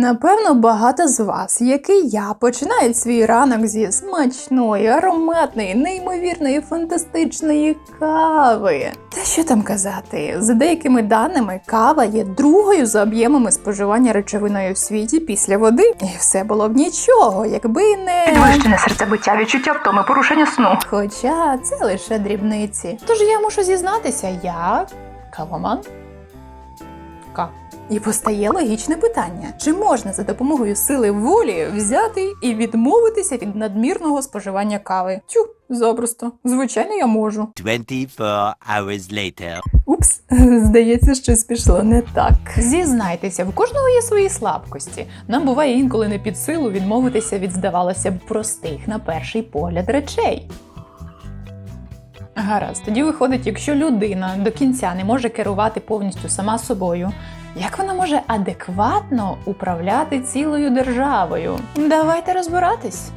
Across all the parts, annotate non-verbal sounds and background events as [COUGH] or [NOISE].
Напевно, багато з вас, як і я, починають свій ранок зі смачної, ароматної, неймовірної, фантастичної кави. Та що там казати? За деякими даними, кава є другою за об'ємами споживання речовиною в світі після води. І все було б нічого, якби не Підвищене серцебиття, відчуття втоми, порушення сну. Хоча це лише дрібниці. Тож я мушу зізнатися, я кавоман. І постає логічне питання: чи можна за допомогою сили волі взяти і відмовитися від надмірного споживання кави? Тю, запросто. Звичайно, я можу. 24 hours later. Упс, [LAUGHS] здається, щось пішло не так. Зізнайтеся, в кожного є свої слабкості. Нам буває інколи не під силу відмовитися від, здавалося б, простих на перший погляд речей. Гаразд, тоді виходить, якщо людина до кінця не може керувати повністю сама собою, як вона може адекватно управляти цілою державою? Давайте розбиратись.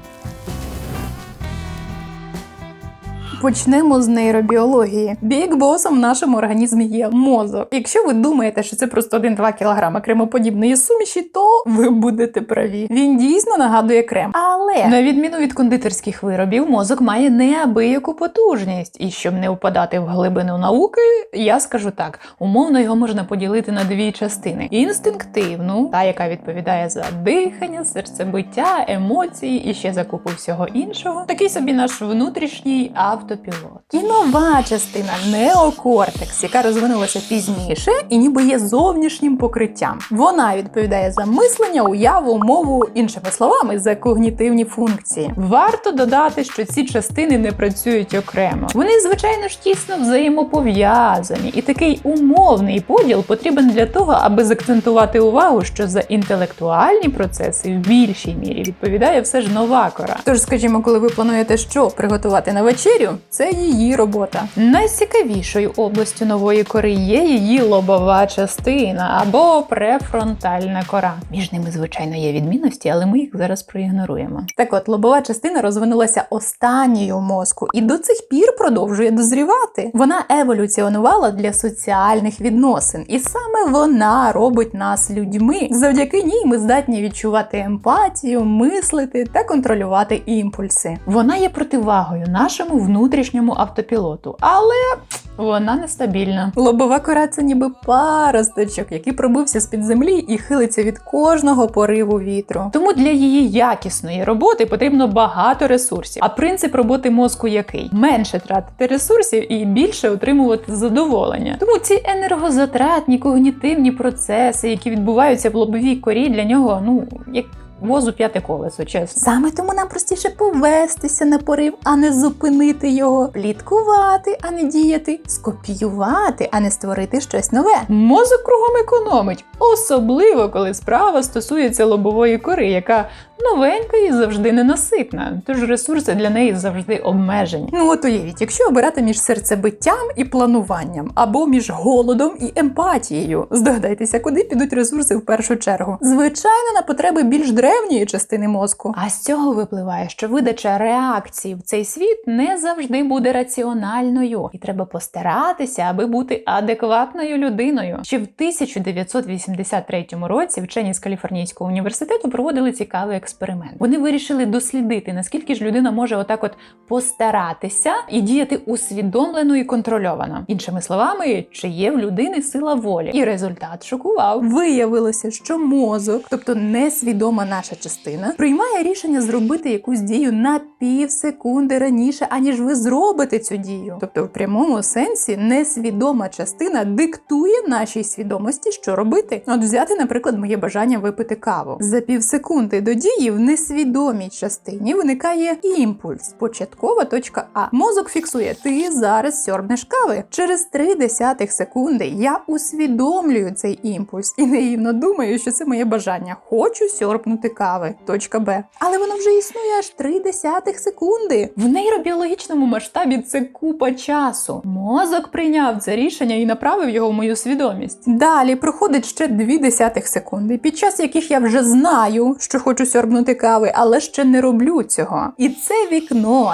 Почнемо з нейробіології. Бік-босом в нашому організмі є мозок. Якщо ви думаєте, що це просто 1-2 кг кремоподібної суміші, то ви будете праві. Він дійсно нагадує крем. Але на відміну від кондитерських виробів, мозок має неабияку потужність. І щоб не впадати в глибину науки, я скажу так: умовно його можна поділити на дві частини: інстинктивну, та яка відповідає за дихання, серцебиття, емоції і ще за купу всього іншого. Такий собі наш внутрішній автопілот. І нова частина неокортекс, яка розвинулася пізніше і ніби є зовнішнім покриттям. Вона відповідає за мислення, уяву, мову, іншими словами, за когнітивні функції. Варто додати, що ці частини не працюють окремо. Вони, звичайно ж, тісно взаємопов'язані, і такий умовний поділ потрібен для того, аби закцентувати увагу, що за інтелектуальні процеси в більшій мірі відповідає все ж нова кора. Тож, скажімо, коли ви плануєте що приготувати на вечерю, це її робота. Найцікавішою областю нової кори є її лобова частина або префронтальна кора. Між ними, звичайно, є відмінності, але ми їх зараз проігноруємо. Так от, лобова частина розвинулася останньою мозку і до цих пір продовжує дозрівати. Вона еволюціонувала для соціальних відносин, і саме вона робить нас людьми. Завдяки ній ми здатні відчувати емпатію, мислити та контролювати імпульси. Вона є противагою нашому внутрішньому автопілоту, але вона нестабільна. Лобова кора це ніби паросточок, який пробився з-під землі і хилиться від кожного пориву вітру. Тому для її якісної роботи потрібно багато ресурсів. А принцип роботи мозку який? Менше тратити ресурсів і більше отримувати задоволення. Тому ці енергозатратні когнітивні процеси, які відбуваються в лобовій корі, для нього ну як. Возу п'яте колесо, чесно. Саме тому нам простіше повестися на порив, а не зупинити його, пліткувати, а не діяти, скопіювати, а не створити щось нове. Мозок кругом економить, особливо коли справа стосується лобової кори, яка новенька і завжди ненаситна, тож ресурси для неї завжди обмежені. Ну от уявіть, якщо обирати між серцебиттям і плануванням, або між голодом і емпатією, здогадайтеся, куди підуть ресурси в першу чергу. Звичайно, на потреби більш древньої частини мозку. А з цього випливає, що видача реакції в цей світ не завжди буде раціональною, і треба постаратися, аби бути адекватною людиною. Ще в 1983 році вчені з Каліфорнійського університету проводили цікавий експеримент. Вони вирішили дослідити, наскільки ж людина може отак от постаратися і діяти усвідомлено і контрольовано. Іншими словами, чи є в людини сила волі. І результат шокував. Виявилося, що мозок, тобто несвідома наша частина, приймає рішення зробити якусь дію на пів секунди раніше, аніж ви зробите цю дію. Тобто, в прямому сенсі, несвідома частина диктує нашій свідомості, що робити. От взяти, наприклад, моє бажання випити каву. За пів секунди до дії в несвідомій частині виникає імпульс. Початкова точка А. Мозок фіксує, ти зараз сьорбнеш кави. Через три десятих секунди я усвідомлюю цей імпульс і наївно думаю, що це моє бажання. Хочу сьорбнути кави. Точка Б. Але воно вже існує аж три десятих секунди. В нейробіологічному масштабі це купа часу. Мозок прийняв це рішення і направив його в мою свідомість. Далі проходить ще дві десятих секунди, під час яких я вже знаю, що хочу сьорбнути сьорбнути кави, але ще не роблю цього. І це вікно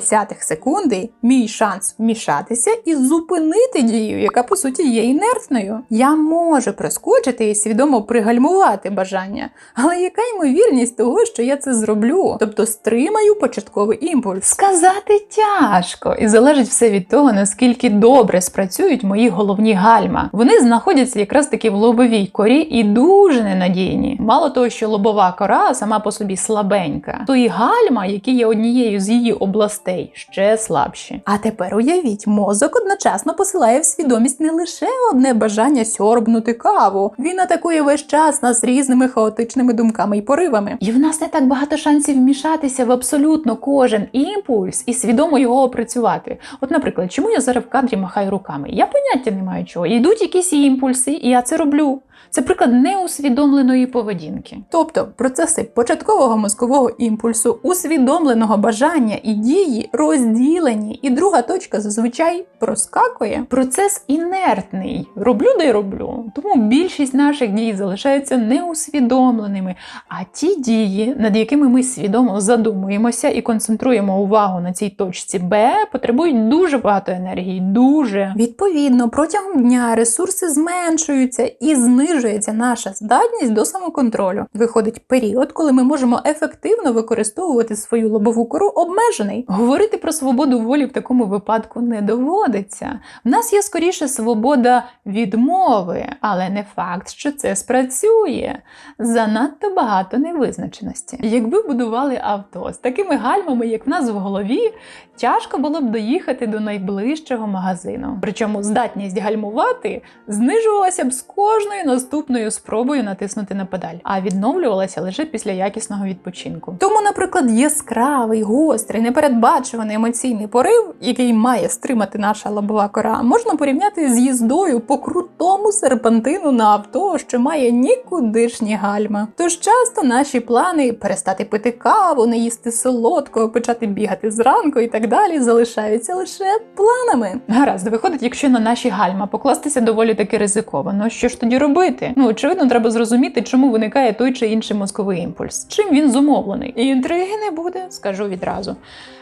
2 секунди, мій шанс вмішатися і зупинити дію, яка по суті є інертною. Я можу проскочити і свідомо пригальмувати бажання, але яка ймовірність того, що я це зроблю? Тобто стримаю початковий імпульс. Сказати тяжко, і залежить все від того, наскільки добре спрацюють мої головні гальма. Вони знаходяться якраз таки в лобовій корі і дуже ненадійні. Мало того, що лобова кора сама по собі слабенька, то і гальма, які є однією з її областей, ще слабші. А тепер уявіть, мозок одночасно посилає в свідомість не лише одне бажання сьорбнути каву. Він атакує весь час нас різними хаотичними думками і поривами. І в нас не так багато шансів вмішатися в абсолютно кожен імпульс і свідомо його опрацювати. От, наприклад, чому я зараз в кадрі махаю руками? Я поняття не маю чого. Йдуть якісь імпульси, і я це роблю. Це приклад неусвідомленої поведінки. Тобто процеси початкового мозкового імпульсу, усвідомленого бажання і дії розділені, і друга точка зазвичай проскакує. Процес інертний. Роблю да й роблю. Тому більшість наших дій залишаються неусвідомленими. А ті дії, над якими ми свідомо задумуємося і концентруємо увагу на цій точці Б, потребують дуже багато енергії. Дуже відповідно, протягом дня ресурси зменшуються і знижується наша здатність до самоконтролю. Виходить період, коли ми можемо ефективно використовувати свою лобову кору обмежений. Говорити про свободу волі в такому випадку не доводиться. В нас є скоріше свобода відмови, але не факт, що це спрацює. Занадто багато невизначеності. Якби будували авто з такими гальмами, як в нас в голові, тяжко було б доїхати до найближчого магазину. Причому здатність гальмувати знижувалася б з кожною наступною спробою натиснути на педаль, а відновлювалася лише після якісного відпочинку. Тому, наприклад, яскравий, гострий, непередбачуваний емоційний порив, який має стримати наша лобова кора, можна порівняти з їздою по крутому серпантину на авто, що має нікудишні гальма. Тож часто наші плани перестати пити каву, не їсти солодкого, почати бігати зранку і так далі залишаються лише планами. Гаразд, виходить, якщо на наші гальма покластися доволі таки ризиковано, що ж тоді робити? Ну очевидно, треба зрозуміти, чому виникає той чи інший мозковий імпульс, чим він зумовлений. І інтриги не буде, скажу відразу.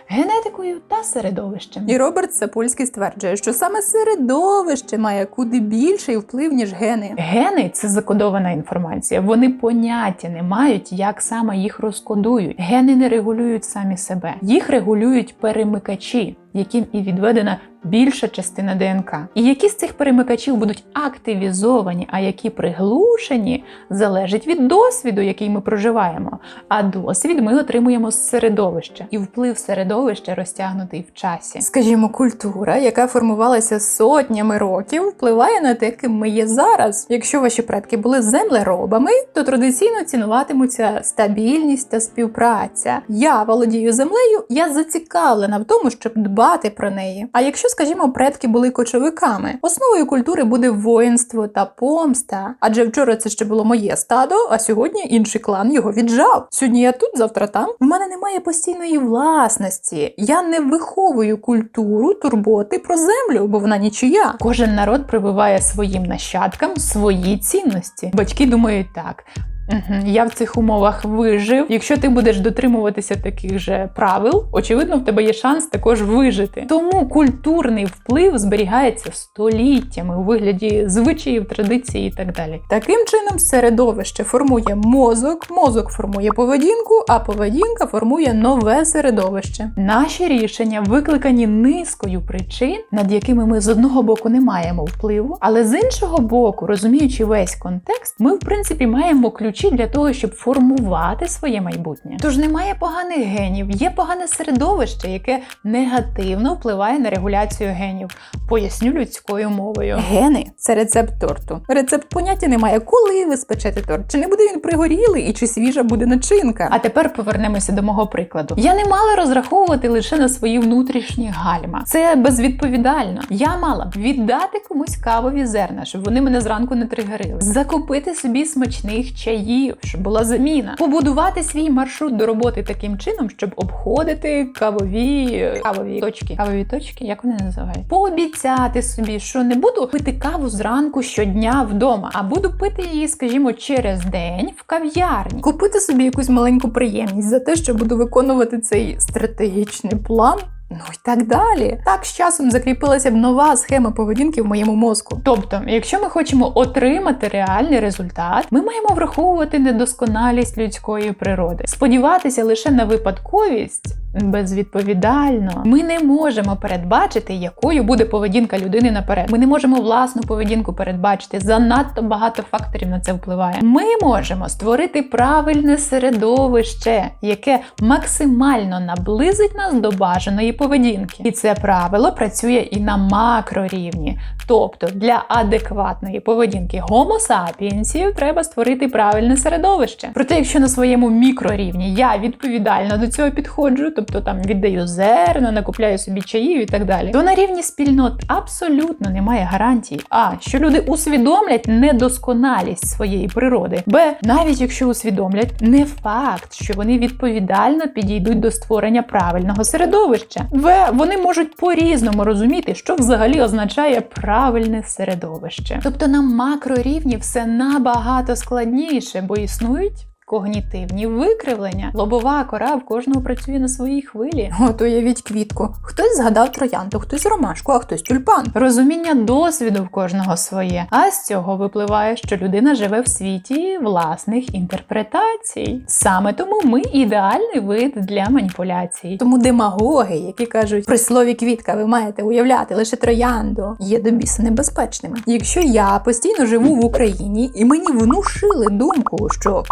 Генетикою та середовищем. І Роберт Сапольський стверджує, що саме середовище має куди більший вплив, ніж гени. Гени це закодована інформація. Вони поняття не мають, як саме їх розкодують. Гени не регулюють самі себе, їх регулюють перемикачі. Яким і відведена більша частина ДНК, і які з цих перемикачів будуть активізовані, а які приглушені, залежить від досвіду, який ми проживаємо. А досвід ми отримуємо з середовища, і вплив середовища розтягнутий в часі. Скажімо, культура, яка формувалася сотнями років, впливає на те, ким ми є зараз. Якщо ваші предки були землеробами, то традиційно цінуватимуться стабільність та співпраця. Я володію землею, я зацікавлена в тому, щоб дбати про неї. А якщо, скажімо, предки були кочовиками, основою культури буде воїнство та помста. Адже вчора це ще було моє стадо, а сьогодні інший клан його віджав. Сьогодні я тут, завтра там. В мене немає постійної власності. Я не виховую культуру турботи про землю, бо вона нічия. Кожен народ прививає своїм нащадкам свої цінності. Батьки думають так. Угу. Я в цих умовах вижив. Якщо ти будеш дотримуватися таких же правил, очевидно, в тебе є шанс також вижити. Тому культурний вплив зберігається століттями у вигляді звичаїв, традицій і так далі. Таким чином, середовище формує мозок, мозок формує поведінку, а поведінка формує нове середовище. Наші рішення викликані низкою причин, над якими ми з одного боку не маємо впливу, але з іншого боку, розуміючи весь контекст, ми в принципі маємо ключ ключі для того, щоб формувати своє майбутнє. Тож немає поганих генів, є погане середовище, яке негативно впливає на регуляцію генів. Поясню людською мовою. Гени це рецепт торту. Рецепт поняття немає, коли ви спечете торт, чи не буде він пригорілий і чи свіжа буде начинка. А тепер повернемося до мого прикладу. Я не мала розраховувати лише на свої внутрішні гальма. Це безвідповідально. Я мала б віддати комусь кавові зерна, щоб вони мене зранку не тригерили, закупити собі смачних чаїв поїв, щоб була заміна. Побудувати свій маршрут до роботи таким чином, щоб обходити кавові кавові точки. Кавові точки, як вони називають? Пообіцяти собі, що не буду пити каву зранку щодня вдома, а буду пити її, скажімо, через день в кав'ярні. Купити собі якусь маленьку приємність за те, що буду виконувати цей стратегічний план. Ну і так далі. Так з часом закріпилася б нова схема поведінки в моєму мозку. Тобто, якщо ми хочемо отримати реальний результат, ми маємо враховувати недосконалість людської природи, сподіватися лише на випадковість. Безвідповідально, ми не можемо передбачити, якою буде поведінка людини наперед. Ми не можемо власну поведінку передбачити. Занадто багато факторів на це впливає. Ми можемо створити правильне середовище, яке максимально наблизить нас до бажаної поведінки. І це правило працює і на макрорівні. Тобто для адекватної поведінки гомо сапіенсів треба створити правильне середовище. Проте, якщо на своєму мікрорівні я відповідально до цього підходжу, тобто там віддаю зерна, накупляю собі чаїв і так далі, то на рівні спільнот абсолютно немає гарантії. А що люди усвідомлять недосконалість своєї природи, б навіть якщо усвідомлять, не факт, що вони відповідально підійдуть до створення правильного середовища. В вони можуть по-різному розуміти, що взагалі означає правильне середовище. Тобто на макрорівні все набагато складніше, бо існують. Когнітивні викривлення. Лобова кора в кожного працює на своїй хвилі. От уявіть квітку. Хтось згадав троянду, хтось ромашку, а хтось тюльпан. Розуміння досвіду в кожного своє. А з цього випливає, що людина живе в світі власних інтерпретацій. Саме тому ми ідеальний вид для маніпуляцій. Тому демагоги, які кажуть при слові квітка, ви маєте уявляти лише троянду, є до біса небезпечними. Якщо я постійно живу в Україні і мені внушили думку, що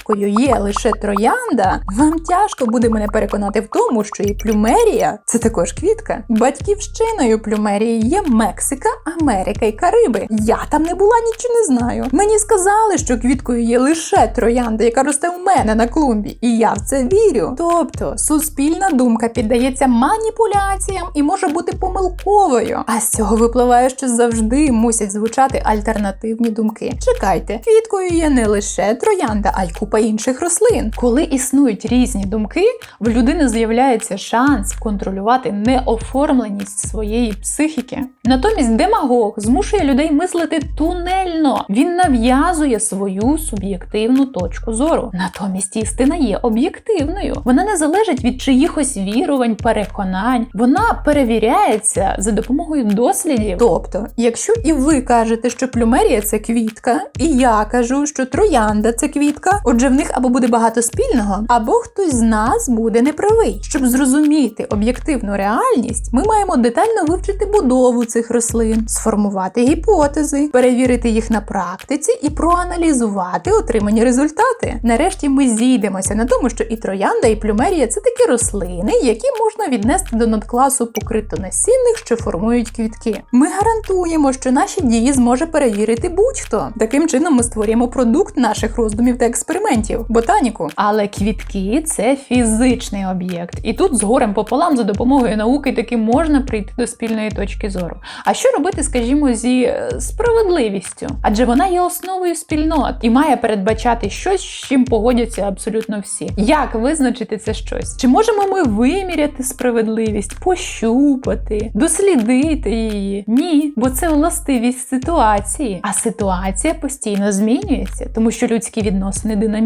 квіткою є лише троянда, вам тяжко буде мене переконати в тому, що і плюмерія це також квітка. Батьківщиною плюмерії є Мексика, Америка і Кариби. Я там не була, нічого не знаю. Мені сказали, що квіткою є лише троянда, яка росте у мене на клумбі, і я в це вірю. Тобто суспільна думка піддається маніпуляціям і може бути помилковою. А з цього випливає, що завжди мусять звучати альтернативні думки. Чекайте, квіткою є не лише троянда, а й купа інших рослин. Коли існують різні думки, в людини з'являється шанс контролювати неоформленість своєї психіки. Натомість демагог змушує людей мислити тунельно. Він нав'язує свою суб'єктивну точку зору. Натомість істина є об'єктивною. Вона не залежить від чиїхось вірувань, переконань. Вона перевіряється за допомогою дослідів. Тобто, якщо і ви кажете, що плюмерія це квітка, і я кажу, що троянда це квітка, отже, в них або буде багато спільного, або хтось з нас буде неправий. Щоб зрозуміти об'єктивну реальність, ми маємо детально вивчити будову цих рослин, сформувати гіпотези, перевірити їх на практиці і проаналізувати отримані результати. Нарешті ми зійдемося на тому, що і троянда, і плюмерія це такі рослини, які можна віднести до надкласу покритонасінних, що формують квітки. Ми гарантуємо, що наші дії зможе перевірити будь-хто. Таким чином ми створюємо продукт наших роздумів та експериментів ботаніку. Але квітки це фізичний об'єкт, і тут з горем пополам за допомогою науки таки можна прийти до спільної точки зору. А що робити, скажімо, зі е, справедливістю? Адже вона є основою спільнот і має передбачати щось, з чим погодяться абсолютно всі. Як визначити це щось? Чи можемо ми виміряти справедливість, пощупати, дослідити її? Ні, бо це властивість ситуації. А ситуація постійно змінюється, тому що людські відносини динамічні.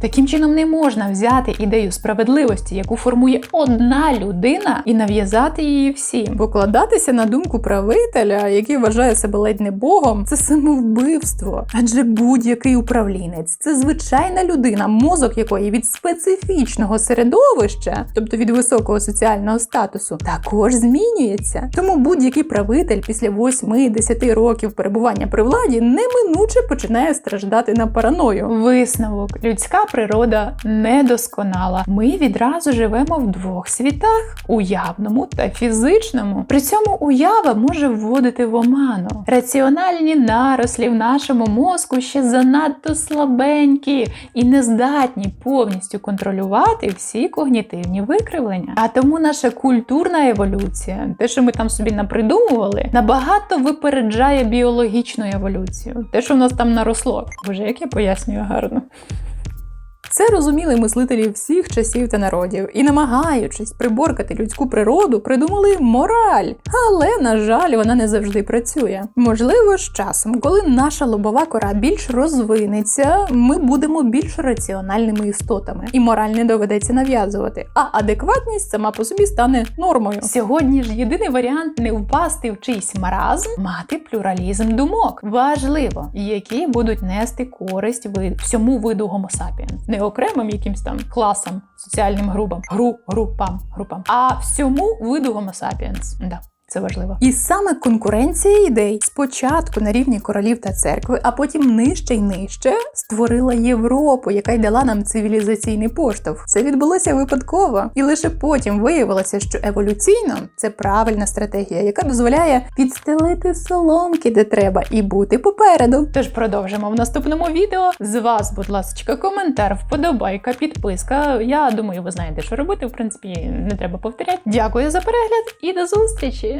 Таким чином не можна взяти ідею справедливості, яку формує одна людина, і нав'язати її всім. Покладатися на думку правителя, який вважає себе ледь не богом, це самовбивство. Адже будь-який управлінець це звичайна людина, мозок якої від специфічного середовища, тобто від високого соціального статусу, також змінюється. Тому будь-який правитель після 8-10 років перебування при владі неминуче починає страждати на параною. Висновок Людська природа недосконала. Ми відразу живемо в двох світах: уявному та фізичному. При цьому уява може вводити в оману. Раціональні нарослі в нашому мозку ще занадто слабенькі і не здатні повністю контролювати всі когнітивні викривлення. А тому наша культурна еволюція, те, що ми там собі напридумували, набагато випереджає біологічну еволюцію. Те, що в нас там наросло. Боже, як я пояснюю гарно. Це розуміли мислителі всіх часів та народів і, намагаючись приборкати людську природу, придумали мораль. Але, на жаль, вона не завжди працює. Можливо, з часом, коли наша лобова кора більш розвинеться, ми будемо більш раціональними істотами, і мораль не доведеться нав'язувати. А адекватність сама по собі стане нормою. Сьогодні ж єдиний варіант не впасти в чийсь маразм, мати плюралізм думок. Важливо, які будуть нести користь всьому виду не окремим якимсь там класам, соціальним групам, гру, групам, групам, а всьому виду Homo sapiens. Да. Це важливо. І саме конкуренція ідей спочатку на рівні королів та церкви, а потім нижче й нижче створила Європу, яка й дала нам цивілізаційний поштовх. Це відбулося випадково, і лише потім виявилося, що еволюційно це правильна стратегія, яка дозволяє підстелити соломки, де треба, і бути попереду. Тож продовжимо в наступному відео. З вас, будь ласка, коментар, вподобайка, підписка. Я думаю, ви знаєте, що робити. В принципі, не треба повторяти. Дякую за перегляд і до зустрічі!